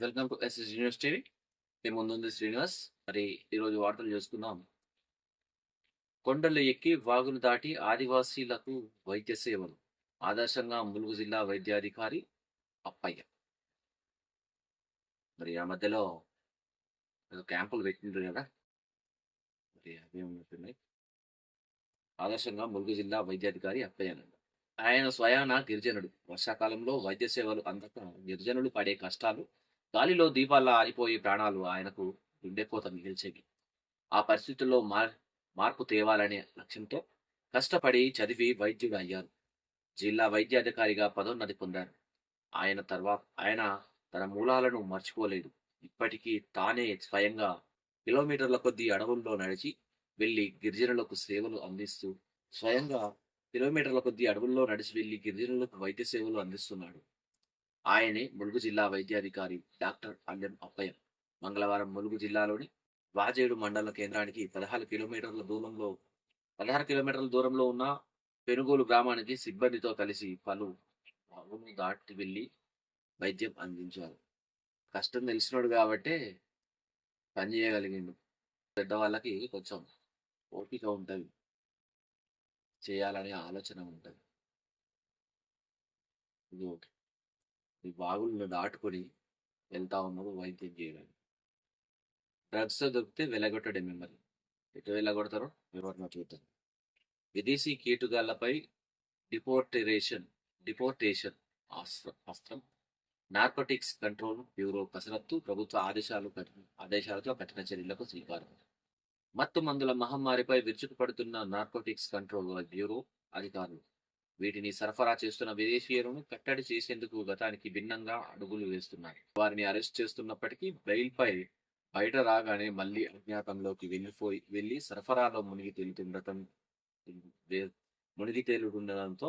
Welcome to SS university TV మీ ముందుంది శ్రీనివాస్. మరి ఈరోజు వార్తలు చూసుకుందాం. కొండలు ఎక్కి వాగులు దాటి ఆదివాసీలకు వైద్య సేవలు ఆదర్శంగా ములుగు జిల్లా వైద్యాధికారి అప్పయ్య. మరి ఆ మధ్యలో క్యాంపులు పెట్టిండ్రు కదా? మరి అవి ఆదర్శంగా ములుగు జిల్లా వైద్యాధికారి అప్పయ్య ఆయన స్వయాన గిరిజనుడు. వర్షాకాలంలో వైద్య సేవలు అందక గిరిజనులు పడే కష్టాలు గాలిలో దీపాల్లా ఆరిపోయే ప్రాణాలు ఆయనకు గుండెపోత మిగిల్చేవి ఆ పరిస్థితుల్లో మార్ మార్పు తేవాలనే లక్ష్యంతో కష్టపడి చదివి వైద్యుడు అయ్యారు. జిల్లా వైద్యాధికారిగా పదోన్నతి పొందారు. ఆయన తర్వాత ఆయన తన మూలాలను మర్చిపోలేదు. ఇప్పటికీ తానే స్వయంగా కిలోమీటర్ల కొద్దీ అడవుల్లో నడిచి వెళ్ళి గిరిజనులకు సేవలు అందిస్తూ స్వయంగా కిలోమీటర్ల కొద్దీ అడవుల్లో నడిచి వెళ్ళి గిరిజనులకు వైద్య సేవలు అందిస్తున్నాడు. ఆయనే ములుగు జిల్లా వైద్యాధికారి డాక్టర్ అల్లెం అప్పయ్య. మంగళవారం ములుగు జిల్లాలోని వాజేడు మండల కేంద్రానికి పదహారు కిలోమీటర్ల దూరంలో పదహారు కిలోమీటర్ల దూరంలో ఉన్న పెనుగోలు గ్రామానికి సిబ్బందితో కలిసి పలు వాగులు దాటి వెళ్ళి వైద్యం అందించారు. కష్టం తెలిసినోడు కాబట్టే పని చేయగలిగిండు. పెద్దవాళ్ళకి కొంచెం ఓపిక ఉంటుంది. చేయాలనే ఆలోచన ఉంటుంది. ఇది ఒకటి ఈ బాగులను దాటుకొని వెళ్తా ఉన్నారు వైద్యం చేయడానికి డ్రగ్స్ దొరికితే వెలగొట్టడే మిమ్మల్ని. ఎటు వెళ్ళగొడతారో వివరణ చూద్దాం. విదేశీ కీటుగాళ్ళపై డిపోర్టరేషన్ డిపోర్టేషన్ అస్త్రం అస్త్రం నార్కోటిక్స్ కంట్రోల్ బ్యూరో కసరత్తు ప్రభుత్వ ఆదేశాలు కఠిన ఆదేశాలతో కఠిన చర్యలకు శ్రీకారం. మత్తు మందుల మహమ్మారిపై విరుచుకుపడుతున్న నార్కోటిక్స్ కంట్రోల్ బ్యూరో అధికారులు. వీటిని సరఫరా చేస్తున్న విదేశీయులను కట్టడి చేసేందుకు గతానికి భిన్నంగా అడుగులు వేస్తున్నారు. వారిని అరెస్ట్ చేస్తున్నప్పటికీ బెయిల్పై బయట రాగానే మళ్ళీ అజ్ఞాతంలోకి వెళ్ళిపోయి వెళ్ళి సరఫరాలో మునిగి తేలుతుండటం మునిగి తేలుతుండటంతో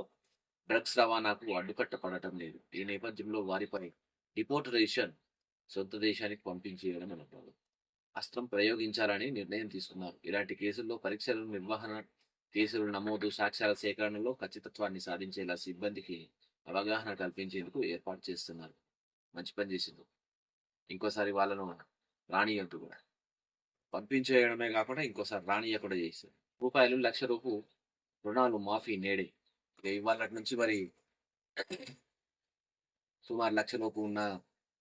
డ్రగ్స్ రవాణాకు అడ్డుకట్టపడటం లేదు. ఈ నేపథ్యంలో వారిపై డిపోర్టరేషన్ సొంత దేశానికి పంపించేయడం అనుకోదు అస్త్రం ప్రయోగించాలని నిర్ణయం తీసుకున్నారు. ఇలాంటి కేసుల్లో పరీక్షల నిర్వహణ కేసులు నమోదు సాక్ష్యాల సేకరణలో ఖచ్చితత్వాన్ని సాధించేలా సిబ్బందికి అవగాహన కల్పించేందుకు ఏర్పాటు చేస్తున్నారు. మంచి పని చేసింది ఇంకోసారి వాళ్ళను రానియద్దు కూడా. పంపించేయడమే కాకుండా ఇంకోసారి రానియకుండా చేస్తారు రూపాయలు లక్ష రూపు రుణాలు మాఫీ నేడే. ఇవాళ నుంచి మరి సుమారు లక్ష లోపు ఉన్న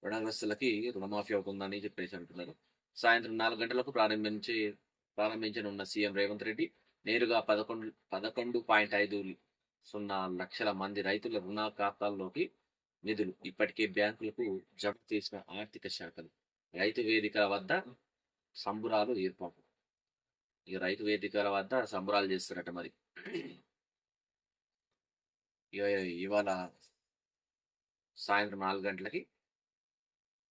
రుణగ్రస్తులకి రుణమాఫీ అవుతుందని చెప్పేసి అంటున్నారు. సాయంత్రం నాలుగు గంటలకు ప్రారంభించి ప్రారంభించనున్న సీఎం రేవంత్ రెడ్డి నేరుగా పదకొండు పదకొండు పాయింట్ ఐదు సున్నా లక్షల మంది రైతుల రుణ ఖాతాల్లోకి నిధులు. ఇప్పటికే బ్యాంకులకు జమ చేసిన ఆర్థిక శాఖలు. రైతు వేదికల వద్ద సంబురాలు ఏర్పాటు. ఇక రైతు వేదికల వద్ద సంబురాలు చేస్తున్నట్టు మరి. ఇవాళ సాయంత్రం నాలుగు గంటలకి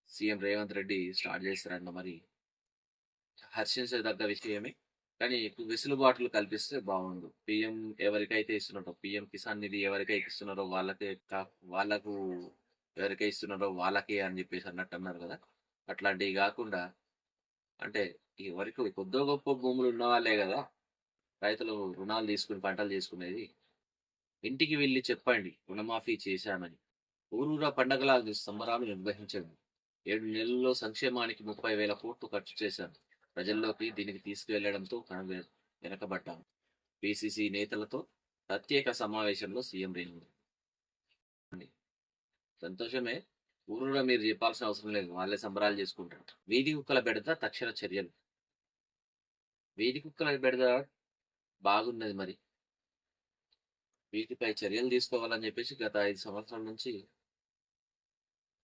సీఎం రేవంత్ రెడ్డి స్టార్ట్ చేస్తారంట మరి. హర్షించదగ్గ విషయమే. కానీ వెసులుబాట్లు కల్పిస్తే బాగుండు. పిఎం ఎవరికైతే ఇస్తున్నారో పిఎం కిసాన్ నిధి ఎవరికైతే ఇస్తున్నారో వాళ్ళకే కా- వాళ్ళకు ఎవరికైతే ఇస్తున్నారో వాళ్ళకే అని చెప్పేసి అన్నట్టు అన్నారు కదా. అట్లాంటివి కాకుండా అంటే ఎవరికి కొద్దో గొప్ప భూములు ఉన్న వాళ్ళే కదా. రైతులు రుణాలు తీసుకుని పంటలు చేసుకునేది ఇంటికి వెళ్ళి చెప్పండి రుణమాఫీ చేశామని. ఊరూరా పండగల సంబరాలు నిర్వహించండి. ఏడు నెలల్లో సంక్షేమానికి ముప్పై వేల కోట్లు ఖర్చు చేశాను ప్రజల్లోకి దీనికి తీసుకువెళ్ళడంతో మనం వెనకబడ్డాం. పిసిసి నేతలతో ప్రత్యేక సమావేశంలో సీఎం రేవంత్ సంతోషమే. ఊరులో మీరు చెప్పాల్సిన అవసరం లేదు. వాళ్ళే సంబరాలు చేసుకుంటారు. వీధి కుక్కల బెడద తక్షణ చర్యలు. వీధి కుక్కల బెడద బాగున్నది మరి. వీటిపై చర్యలు తీసుకోవాలని చెప్పేసి గత ఐదు సంవత్సరాల నుంచి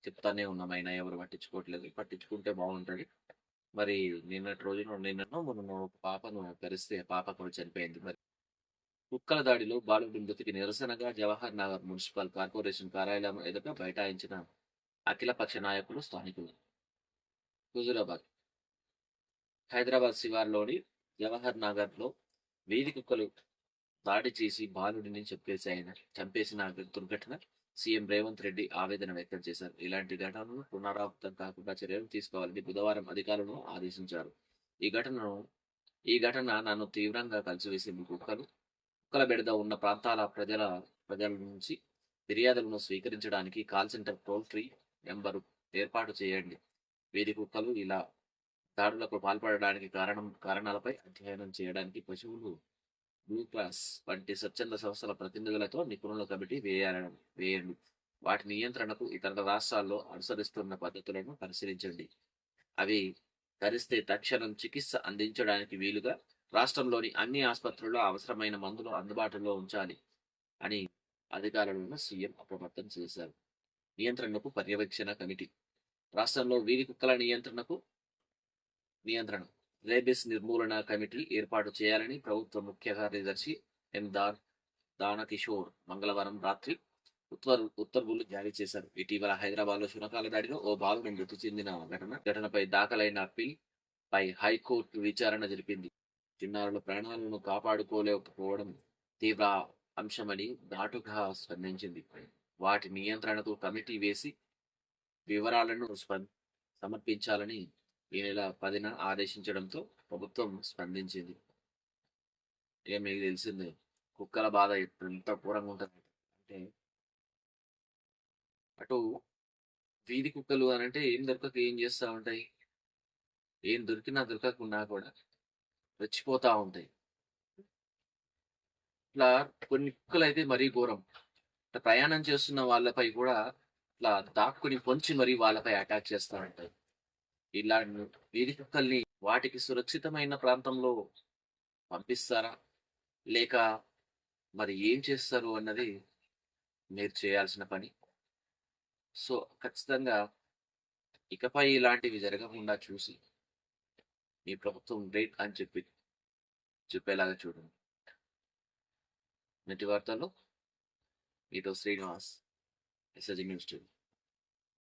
చెప్తానే ఉన్నాం. అయినా ఎవరు పట్టించుకోవట్లేదు. పట్టించుకుంటే బాగుంటుంది. మరి నిన్నటి రోజున నిన్నను మొన్న ఒక పాపను కరిస్తే పాప కూడా చనిపోయింది. మరి కుక్కల దాడిలో బాలుడి మృతికి నిరసనగా జవహర్ నగర్ మున్సిపల్ కార్పొరేషన్ కార్యాలయం ఎదుట బైఠాయించిన అఖిలపక్ష నాయకులు స్థానికులు. హుజురాబాద్. హైదరాబాద్ శివార్లోని జవహర్ నగర్లో వీధి కుక్కలు దాడి చేసి బాలుడిని చంపేశాయన చంపేసిన దుర్ఘటన సీఎం రేవంత్ రెడ్డి ఆవేదన వ్యక్తం చేశారు. ఇలాంటి ఘటనలు పునరావృతం కాకుండా చర్యలు తీసుకోవాలని బుధవారం అధికారులను ఆదేశించారు. ఈ ఘటనను ఈ ఘటన నన్ను తీవ్రంగా కలిసివేసింది. కుక్కలు కుక్కల బెడద ఉన్న ప్రాంతాల ప్రజల ప్రజల నుంచి ఫిర్యాదులను స్వీకరించడానికి call centre toll free number ఏర్పాటు చేయండి. వీధి కుక్కలు ఇలా దాడులకు పాల్పడడానికి కారణం కారణాలపై అధ్యయనం చేయడానికి పశువులు బ్లూ క్లాస్ వంటి స్వచ్ఛంద సంస్థల ప్రతినిధులతో నిపుణుల కమిటీ వేయాలని వేయండి. వాటి నియంత్రణకు ఇతర రాష్ట్రాల్లో అనుసరిస్తున్న పద్ధతులను పరిశీలించండి. అవి ధరిస్తే తక్షణం చికిత్స అందించడానికి వీలుగా రాష్ట్రంలోని అన్ని ఆసుపత్రుల్లో అవసరమైన మందులు అందుబాటులో ఉంచాలి అని అధికారులను సీఎం అప్రమత్తం చేశారు. నియంత్రణకు పర్యవేక్షణ కమిటీ. రాష్ట్రంలో వీధి కుక్కల నియంత్రణకు నియంత్రణ రేబిస్ నిర్మూలన కమిటీ ఏర్పాటు చేయాలని ప్రభుత్వ ముఖ్య కార్యదర్శి ఎం దార్ దానకిషోర్ మంగళవారం రాత్రి ఉత్తర్వు ఉత్తర్వులు జారీ చేశారు. ఇటీవల హైదరాబాద్లో శునకాల దాడిలో ఓ బాలుని మృతి చెందిన ఘటన ఘటనపై దాఖలైన అప్పీల్ పై హైకోర్టు విచారణ జరిపింది. చిన్నారుల ప్రాణాలను కాపాడుకోలేకపోవడం తీవ్ర అంశమని ఘాటుగా స్పందించింది. వాటి నియంత్రణకు కమిటీ వేసి వివరాలను స్పం- సమర్పించాలని ఈ నెల పదిన ఆదేశించడంతో ప్రభుత్వం స్పందించింది. ఇక మీకు తెలిసిందే కుక్కల బాధ ఎంత ఘోరంగా ఉంటుంది అంటే అటు వీధి కుక్కలు అని అంటే ఏం దొరకక ఏం చేస్తూ ఉంటాయి? ఏం దొరికినా దొరకకున్నా కూడా రెచ్చిపోతా ఉంటాయి. ఇట్లా కొన్ని కుక్కలు అయితే మరీ ఘోరం. ప్రయాణం చేస్తున్న వాళ్ళపై కూడా ఇట్లా దాక్కుని పొంచి మరీ వాళ్ళపై అటాక్ చేస్తూ ఉంటాయి. ఇలా వీధి కుక్కల్ని వాటికి సురక్షితమైన ప్రాంతంలో పంపిస్తారా? లేక మరి ఏం చేస్తారు అన్నది మీరు చేయాల్సిన పని? సో ఖచ్చితంగా ఇకపై ఇలాంటివి జరగకుండా చూసి మీ ప్రభుత్వం గ్రేట్ అని చెప్పి చెప్పేలాగా చూడండి. నెటి వార్తల్లో మీతో శ్రీనివాస్ ఎస్ఎజి న్యూస్ టీవీ